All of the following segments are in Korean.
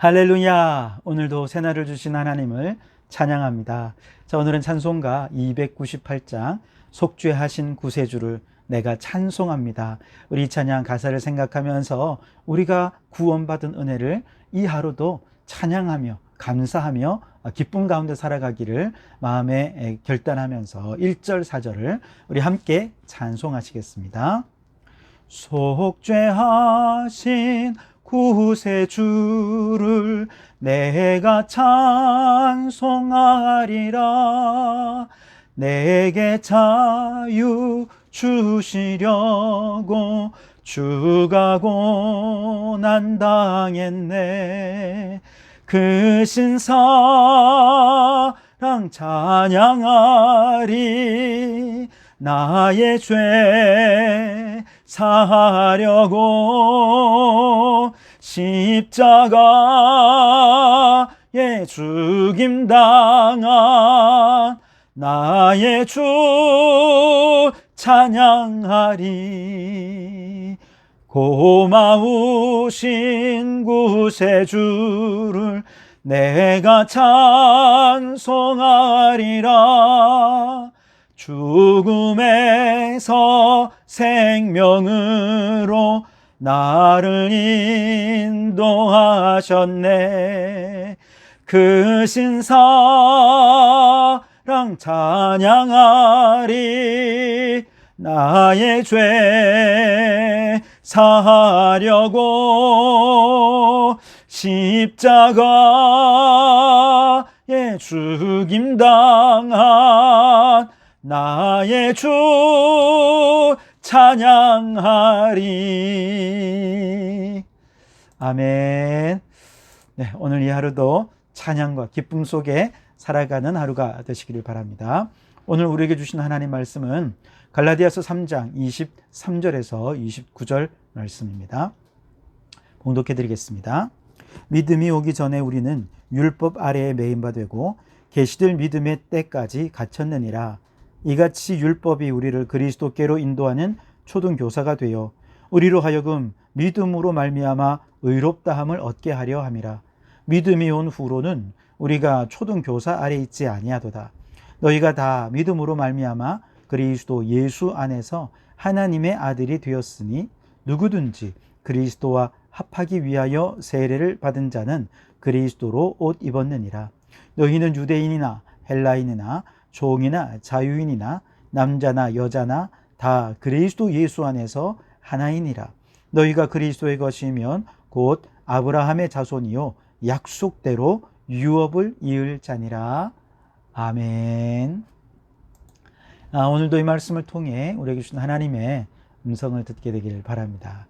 할렐루야! 오늘도 새날을 주신 하나님을 찬양합니다. 자, 오늘은 찬송가 298장 속죄하신 구세주를 내가 찬송합니다. 우리 이 찬양 가사를 생각하면서 우리가 구원받은 은혜를 이 하루도 찬양하며 감사하며 기쁨 가운데 살아가기를 마음에 결단하면서 1절 4절을 우리 함께 찬송하시겠습니다. 속죄하신 구세주를 내가 찬송하리라. 내게 자유 주시려고 주가 고난 당했네. 그 신사랑 찬양하리. 나의 죄 사하려고 십자가에 죽임 당한 나의 주 찬양하리. 고마우신 구세주를 내가 찬송하리라 죽음에서 생명으로 나를 인도하셨네. 그 신사랑 찬양하리. 나의 죄 사하려고 십자가에 죽임 당한 나의 주 찬양하리. 아멘. 네, 오늘 이 하루도 찬양과 기쁨 속에 살아가는 하루가 되시기를 바랍니다. 오늘 우리에게 주신 하나님 말씀은 갈라디아서 3장 23절에서 29절 말씀입니다. 봉독해 드리겠습니다. 믿음이 오기 전에 우리는 율법 아래에 매인 바 되고 계시될 믿음의 때까지 갇혔느니라. 이같이 율법이 우리를 그리스도께로 인도하는 초등 교사가 되어 우리로 하여금 믿음으로 말미암아 의롭다함을 얻게 하려 함이라. 믿음이 온 후로는 우리가 초등 교사 아래 있지 아니하도다. 너희가 다 믿음으로 말미암아 그리스도 예수 안에서 하나님의 아들이 되었으니 누구든지 그리스도와 합하기 위하여 세례를 받은 자는 그리스도로 옷 입었느니라. 너희는 유대인이나 헬라인이나 종이나 자유인이나 남자나 여자나 다 그리스도 예수 안에서 하나이니라. 너희가 그리스도의 것이면 곧 아브라함의 자손이요 약속대로 유업을 이을 자니라. 아멘. 아, 오늘도 이 말씀을 통해 우리에게 주신 하나님의 음성을 듣게 되기를 바랍니다.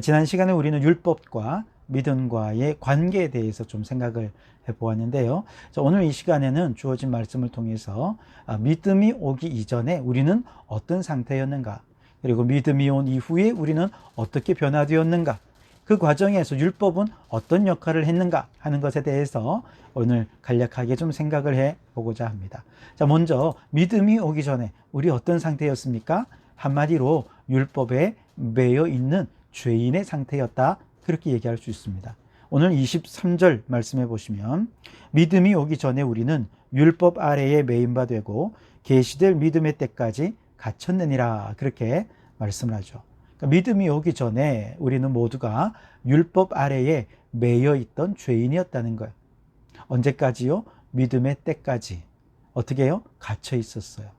지난 시간에 우리는 율법과 믿음과의 관계에 대해서 좀 생각을 해보았는데요. 오늘 이 시간에는 주어진 말씀을 통해서 아, 믿음이 오기 이전에 우리는 어떤 상태였는가, 그리고 믿음이 온 이후에 우리는 어떻게 변화되었는가, 그 과정에서 율법은 어떤 역할을 했는가 하는 것에 대해서 오늘 간략하게 좀 생각을 해 보고자 합니다. 자, 먼저 믿음이 오기 전에 우리 어떤 상태였습니까? 한마디로 율법에 매여 있는 죄인의 상태였다. 그렇게 얘기할 수 있습니다. 오늘 23절 말씀해 보시면 믿음이 오기 전에 우리는 율법 아래에 매인바 되고 계시될 믿음의 때까지 갇혔느니라 그렇게 말씀을 하죠. 그러니까 믿음이 오기 전에 우리는 모두가 율법 아래에 매여 있던 죄인이었다는 거예요. 언제까지요? 믿음의 때까지. 어떻게 해요? 갇혀 있었어요.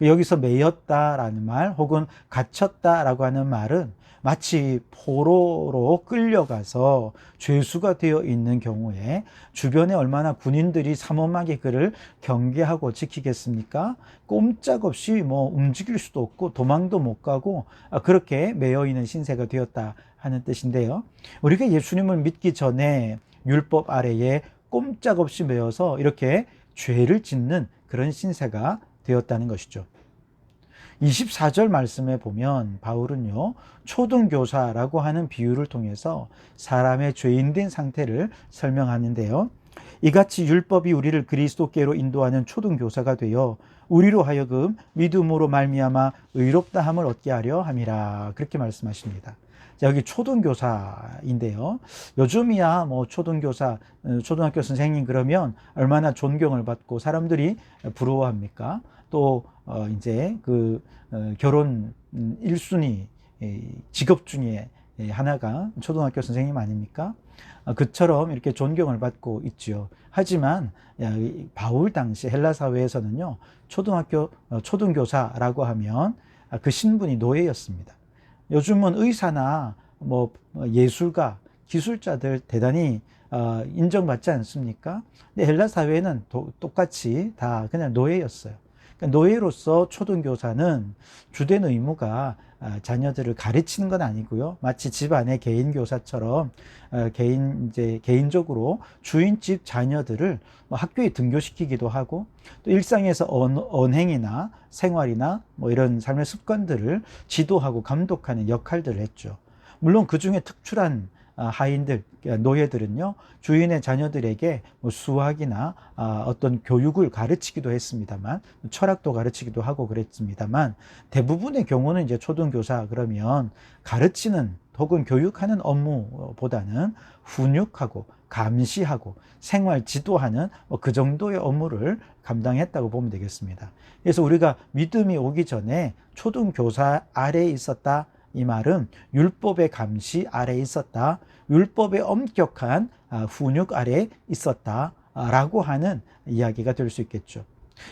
여기서 매였다라는 말 혹은 갇혔다라고 하는 말은 마치 포로로 끌려가서 죄수가 되어 있는 경우에 주변에 얼마나 군인들이 삼엄하게 그를 경계하고 지키겠습니까? 꼼짝없이 뭐 움직일 수도 없고 도망도 못 가고 그렇게 매여 있는 신세가 되었다 하는 뜻인데요. 우리가 예수님을 믿기 전에 율법 아래에 꼼짝없이 매여서 이렇게 죄를 짓는 그런 신세가 되었다는 것이죠. 24절 말씀에 보면 바울은요, 초등교사라고 하는 비유를 통해서 사람의 죄인된 상태를 설명하는데요. 이같이 율법이 우리를 그리스도께로 인도하는 초등교사가 되어 우리로 하여금 믿음으로 말미암아 의롭다 함을 얻게 하려 함이라 그렇게 말씀하십니다. 자, 여기 초등교사인데요. 요즘이야 뭐 초등교사, 어, 초등학교 선생님 그러면 얼마나 존경을 받고 사람들이 부러워합니까? 또 어, 이제 그 어, 결혼 음, 1순위 직업 중에 하나가 초등학교 선생님 아닙니까? 어, 그처럼 이렇게 존경을 받고 있지요. 하지만 바울 당시 헬라 사회에서는요 초등학교 어, 초등교사라고 하면 그 신분이 노예였습니다. 요즘은 의사나 뭐 예술가, 기술자들 대단히 어, 인정받지 않습니까? 근데 헬라 사회는 똑같이 다 그냥 노예였어요. 그러니까 노예로서 초등교사는 주된 의무가 아, 자녀들을 가르치는 건 아니고요. 마치 집안의 개인 교사처럼 어, 개인 이제 개인적으로 주인집 자녀들을 뭐 학교에 등교시키기도 하고 또 일상에서 언, 언행이나 생활이나 뭐 이런 삶의 습관들을 지도하고 감독하는 역할들을 했죠. 물론 그 중에 특출한 아, 하인들, 노예들은요, 주인의 자녀들에게 뭐 수학이나 아, 어떤 교육을 가르치기도 했습니다만, 철학도 가르치기도 하고 그랬습니다만, 대부분의 경우는 이제 초등교사 그러면 가르치는 혹은 교육하는 업무보다는 훈육하고 감시하고 생활 지도하는 뭐그 정도의 업무를 감당했다고 보면 되겠습니다. 그래서 우리가 믿음이 오기 전에 초등교사 아래에 있었다 이 말은 율법의 감시 아래 있었다. 율법의 엄격한 아, 훈육 아래 있었다 라고 하는 이야기가 될 수 있겠죠.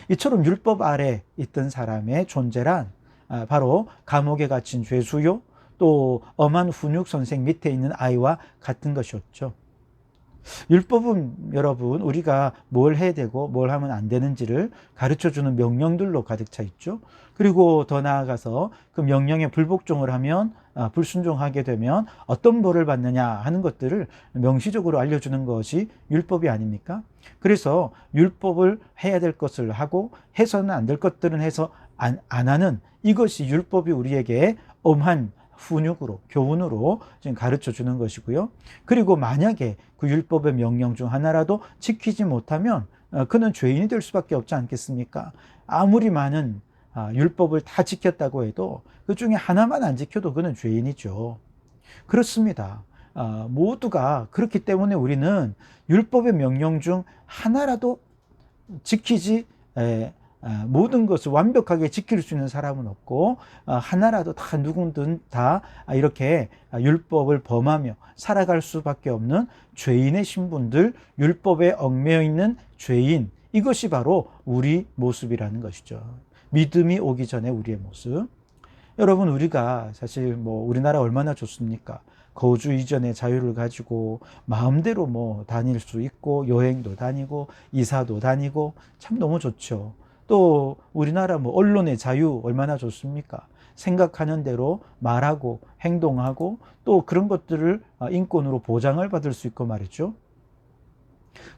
이처럼 율법 아래 있던 사람의 존재란 아, 바로 감옥에 갇힌 죄수요 또 엄한 훈육 선생 밑에 있는 아이와 같은 것이었죠. 율법은 여러분 우리가 뭘 해야 되고 뭘 하면 안 되는지를 가르쳐 주는 명령들로 가득 차 있죠. 그리고 더 나아가서 그 명령에 불복종을 하면 아, 불순종하게 되면 어떤 벌을 받느냐 하는 것들을 명시적으로 알려주는 것이 율법이 아닙니까? 그래서 율법을 해야 될 것을 하고 해서는 안 될 것들은 해서 안, 안 하는 이것이 율법이 우리에게 엄한 훈육으로 교훈으로 지금 가르쳐 주는 것이고요. 그리고 만약에 그 율법의 명령 중 하나라도 지키지 못하면 어, 그는 죄인이 될 수밖에 없지 않겠습니까? 아무리 많은 아, 율법을 다 지켰다고 해도 그 중에 하나만 안 지켜도 그는 죄인이죠. 그렇습니다. 아, 모두가 그렇기 때문에 우리는 율법의 명령 중 하나라도 지키지 아, 모든 것을 완벽하게 지킬 수 있는 사람은 없고 아, 하나라도 다 누구든 다 이렇게 율법을 범하며 살아갈 수밖에 없는 죄인의 신분들 율법에 얽매여 있는 죄인 이것이 바로 우리 모습이라는 것이죠. 믿음이 오기 전에 우리의 모습. 여러분 우리가 사실 뭐 우리나라 얼마나 좋습니까? 거주 이전의 자유를 가지고 마음대로 뭐 다닐 수 있고 여행도 다니고 이사도 다니고 참 너무 좋죠. 또 우리나라 뭐 언론의 자유 얼마나 좋습니까? 생각하는 대로 말하고 행동하고 또 그런 것들을 어, 인권으로 보장을 받을 수 있고 말이죠.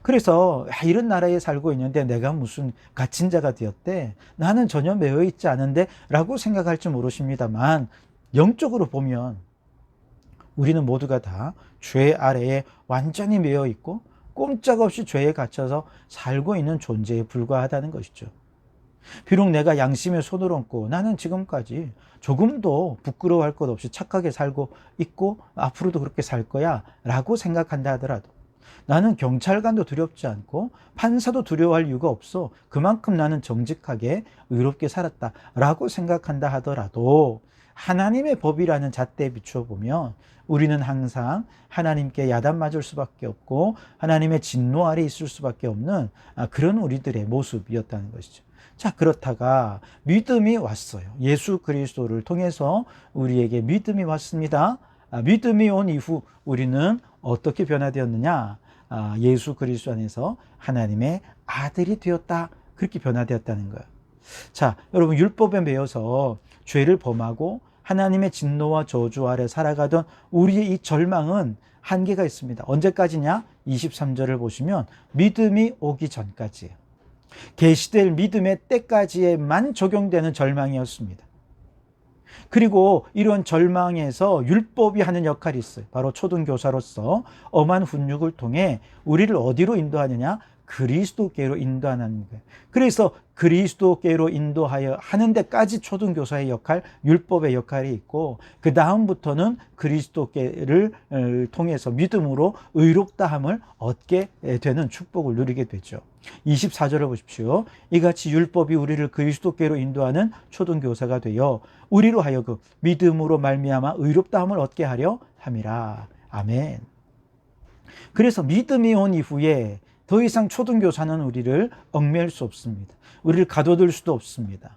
그래서 이런 나라에 살고 있는데 내가 무슨 갇힌 자가 되었대. 나는 전혀 매여 있지 않은데 라고 생각할지 모르십니다만 영적으로 보면 우리는 모두가 다 죄 아래에 완전히 매여 있고 꼼짝없이 죄에 갇혀서 살고 있는 존재에 불과하다는 것이죠. 비록 내가 양심의 손을 얹고 나는 지금까지 조금도 부끄러워할 것 없이 착하게 살고 있고 앞으로도 그렇게 살 거야 라고 생각한다 하더라도 나는 경찰관도 두렵지 않고 판사도 두려워할 이유가 없어 그만큼 나는 정직하게 의롭게 살았다 라고 생각한다 하더라도 하나님의 법이라는 잣대에 비추어 보면 우리는 항상 하나님께 야단 맞을 수밖에 없고 하나님의 진노 아래 있을 수밖에 없는 그런 우리들의 모습이었다는 것이죠. 자, 그렇다가 믿음이 왔어요. 예수 그리스도를 통해서 우리에게 믿음이 왔습니다. 아, 믿음이 온 이후 우리는 어떻게 변화되었느냐? 아, 예수 그리스도 안에서 하나님의 아들이 되었다. 그렇게 변화되었다는 거예요. 자, 여러분 율법에 매여서 죄를 범하고 하나님의 진노와 저주 아래 살아가던 우리의 이 절망은 한계가 있습니다. 언제까지냐? 23절을 보시면 믿음이 오기 전까지예요. 계시될 믿음의 때까지에만 적용되는 절망이었습니다. 그리고 이런 절망에서 율법이 하는 역할이 있어요. 바로 초등교사로서 엄한 훈육을 통해 우리를 어디로 인도하느냐? 그리스도께로 인도하는 거예요. 그래서 그리스도께로 인도하여 하는 데까지 초등교사의 역할, 율법의 역할이 있고 그 다음부터는 그리스도께를 어, 통해서 믿음으로 의롭다함을 얻게 되는 축복을 누리게 되죠. 24절을 보십시오. 이같이 율법이 우리를 그리스도께로 인도하는 초등교사가 되어 우리로 하여금 믿음으로 말미암아 의롭다함을 얻게 하려 함이라. 아멘. 그래서 믿음이 온 이후에 더 이상 초등교사는 우리를 얽매일 수 없습니다. 우리를 가둬둘 수도 없습니다.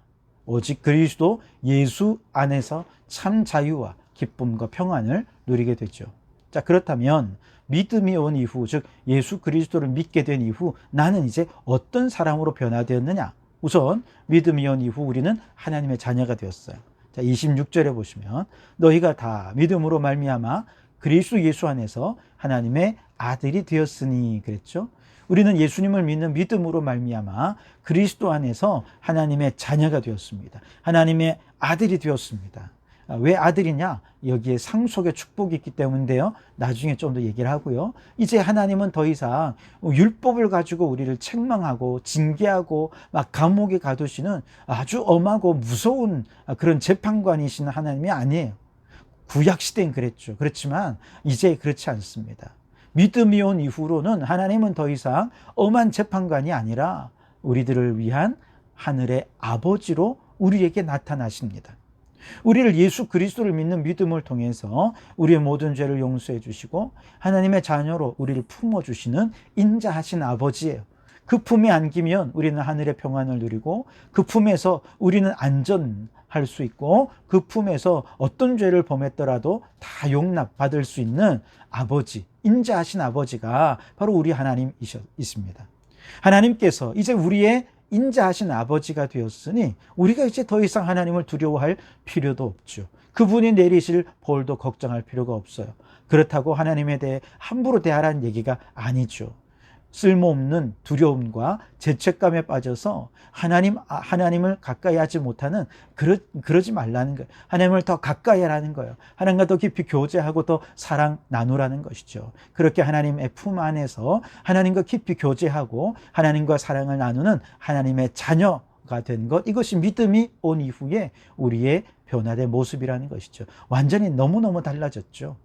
오직 그리스도 예수 안에서 참 자유와 기쁨과 평안을 누리게 되죠. 자, 그렇다면 믿음이 온 이후, 즉 예수 그리스도를 믿게 된 이후 나는 이제 어떤 사람으로 변화되었느냐? 우선 믿음이 온 이후 우리는 하나님의 자녀가 되었어요. 자, 26절에 보시면 너희가 다 믿음으로 말미암아 그리스도 예수 안에서 하나님의 아들이 되었으니 그랬죠. 우리는 예수님을 믿는 믿음으로 말미암아 그리스도 안에서 하나님의 자녀가 되었습니다. 하나님의 아들이 되었습니다. 아, 왜 아들이냐? 여기에 상속의 축복이 있기 때문인데요. 나중에 좀 더 얘기를 하고요. 이제 하나님은 더 이상 율법을 가지고 우리를 책망하고 징계하고 막 감옥에 가두시는 아주 엄하고 무서운 그런 재판관이신 하나님이 아니에요. 구약 시대엔 그랬죠. 그렇지만 이제 그렇지 않습니다. 믿음이 온 이후로는 하나님은 더 이상 엄한 재판관이 아니라 우리들을 위한 하늘의 아버지로 우리에게 나타나십니다. 우리를 예수 그리스도를 믿는 믿음을 통해서 우리의 모든 죄를 용서해 주시고 하나님의 자녀로 우리를 품어 주시는 인자하신 아버지예요. 그 품에 안기면 우리는 하늘의 평안을 누리고 그 품에서 우리는 안전할 수 있고 그 품에서 어떤 죄를 범했더라도 다 용납받을 수 있는 아버지, 인자하신 아버지가 바로 우리 하나님이십니다. 하나님께서 이제 우리의 인자하신 아버지가 되었으니 우리가 이제 더 이상 하나님을 두려워할 필요도 없죠. 그분이 내리실 벌도 걱정할 필요가 없어요. 그렇다고 하나님에 대해 함부로 대하라는 얘기가 아니죠. 쓸모없는 두려움과 죄책감에 빠져서 하나님, 아, 하나님을 가까이 하지 못하는 그러, 그러지 말라는 거예요. 하나님을 더 가까이 하라는 거예요. 하나님과 더 깊이 교제하고 더 사랑 나누라는 것이죠. 그렇게 하나님의 품 안에서 하나님과 깊이 교제하고 하나님과 사랑을 나누는 하나님의 자녀가 된 것. 이것이 믿음이 온 이후에 우리의 변화된 모습이라는 것이죠. 완전히 너무너무 달라졌죠.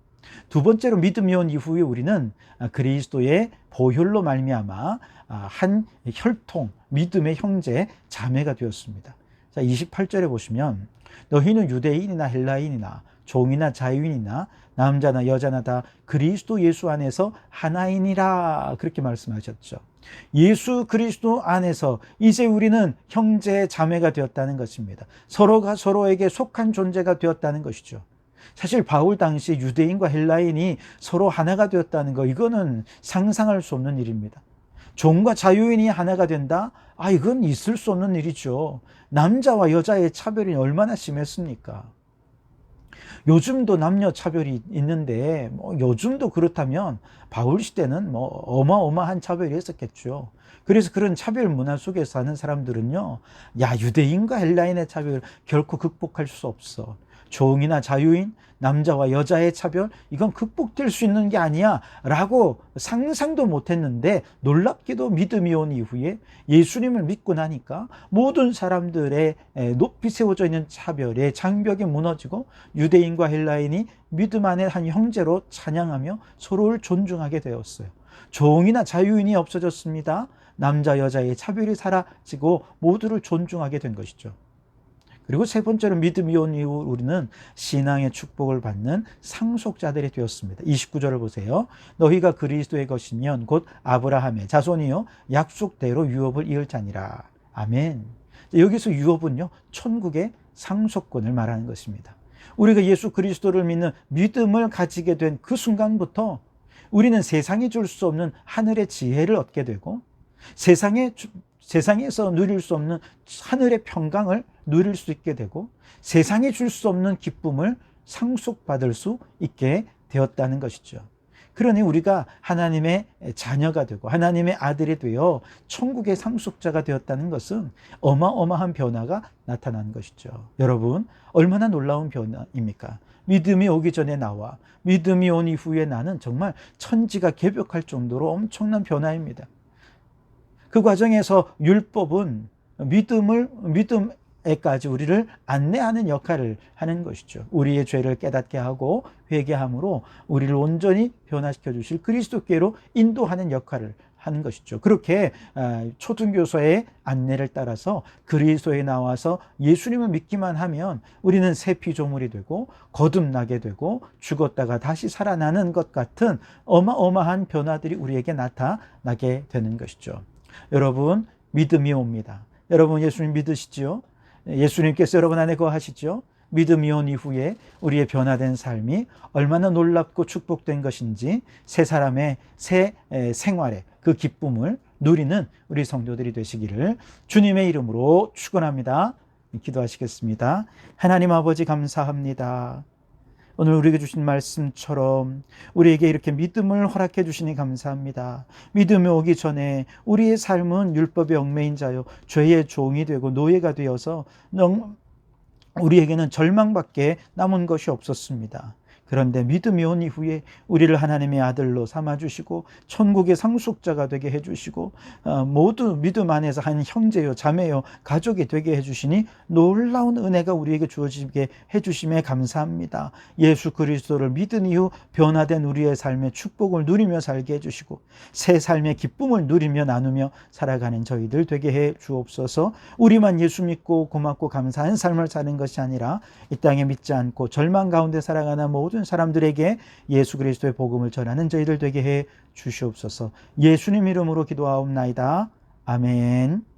두 번째로 믿음이 온 이후에 우리는 그리스도의 보혈로 말미암아 한 혈통, 믿음의 형제, 자매가 되었습니다. 자, 28절에 보시면 너희는 유대인이나 헬라인이나 종이나 자유인이나 남자나 여자나 다 그리스도 예수 안에서 하나이니라 그렇게 말씀하셨죠. 예수 그리스도 안에서 이제 우리는 형제 자매가 되었다는 것입니다. 서로가 서로에게 속한 존재가 되었다는 것이죠. 사실 바울 당시 유대인과 헬라인이 서로 하나가 되었다는 거 이거는 상상할 수 없는 일입니다. 종과 자유인이 하나가 된다? 아, 이건 있을 수 없는 일이죠. 남자와 여자의 차별이 얼마나 심했습니까? 요즘도 남녀 차별이 있는데, 뭐 요즘도 그렇다면 바울 시대는 뭐 어마어마한 차별이 있었겠죠. 그래서 그런 차별 문화 속에 사는 사람들은요, 야, 유대인과 헬라인의 차별 결코 극복할 수 없어. 종이나 자유인, 남자와 여자의 차별, 이건 극복될 수 있는 게 아니야. 라고 상상도 못 했는데 놀랍게도 믿음이 온 이후에 예수님을 믿고 나니까 모든 사람들의 높이 세워져 있는 차별의 장벽이 무너지고 유대인과 헬라인이 믿음 안에 한 형제로 찬양하며 서로를 존중하게 되었어요. 종이나 자유인이 없어졌습니다. 남자, 여자의 차별이 사라지고 모두를 존중하게 된 것이죠. 그리고 세 번째로 믿음이 온 이후 우리는 신앙의 축복을 받는 상속자들이 되었습니다. 29절을 보세요. 너희가 그리스도의 것이면 곧 아브라함의 자손이요 약속대로 유업을 이을 자니라. 아멘. 여기서 유업은요 천국의 상속권을 말하는 것입니다. 우리가 예수 그리스도를 믿는 믿음을 가지게 된 그 순간부터 우리는 세상이 줄 수 없는 하늘의 지혜를 얻게 되고 세상에 세상에서 누릴 수 없는 하늘의 평강을 누릴 수 있게 되고 세상이 줄 수 없는 기쁨을 상속받을 수 있게 되었다는 것이죠. 그러니 우리가 하나님의 자녀가 되고 하나님의 아들이 되어 천국의 상속자가 되었다는 것은 어마어마한 변화가 나타난 것이죠. 여러분, 얼마나 놀라운 변화입니까? 믿음이 오기 전에 나와 믿음이 온 이후에 나는 정말 천지가 개벽할 정도로 엄청난 변화입니다. 그 과정에서 율법은 믿음을 믿음 에까지 우리를 안내하는 역할을 하는 것이죠. 우리의 죄를 깨닫게 하고 회개함으로 우리를 온전히 변화시켜 주실 그리스도께로 인도하는 역할을 하는 것이죠. 그렇게 아, 초등교사의 안내를 따라서 그리스도에 나와서 예수님을 믿기만 하면 우리는 새 피조물이 되고 거듭나게 되고 죽었다가 다시 살아나는 것 같은 어마어마한 변화들이 우리에게 나타나게 되는 것이죠. 여러분 믿음이 옵니다. 여러분 예수님 믿으시지요? 예수님께서 여러분 안에 거하시죠? 믿음이 온 이후에 우리의 변화된 삶이 얼마나 놀랍고 축복된 것인지 새 사람의 새 생활의 그 기쁨을 누리는 우리 성도들이 되시기를 주님의 이름으로 축원합니다. 기도하시겠습니다. 하나님 아버지 감사합니다. 오늘 우리에게 주신 말씀처럼 우리에게 이렇게 믿음을 허락해 주시니 감사합니다. 믿음이 오기 전에 우리의 삶은 율법의 얽매인 자요 죄의 종이 되고 노예가 되어서 우리에게는 절망밖에 남은 것이 없었습니다. 그런데 믿음이 온 이후에 우리를 하나님의 아들로 삼아 주시고 천국의 상속자가 되게 해 주시고 어, 모두 믿음 안에서 한 형제요 자매요 가족이 되게 해 주시니 놀라운 은혜가 우리에게 주어지게 해 주심에 감사합니다. 예수 그리스도를 믿은 이후 변화된 우리의 삶의 축복을 누리며 살게 해 주시고 새 삶의 기쁨을 누리며 나누며 살아가는 저희들 되게 해 주옵소서 우리만 예수 믿고 고맙고 감사한 삶을 사는 것이 아니라 이 땅에 믿지 않고 절망 가운데 살아가는 모든 모든 사람들에게 예수 그리스도의 복음을 전하는 저희들 되게 해 주시옵소서. 예수님 이름으로 기도하옵나이다. 아멘.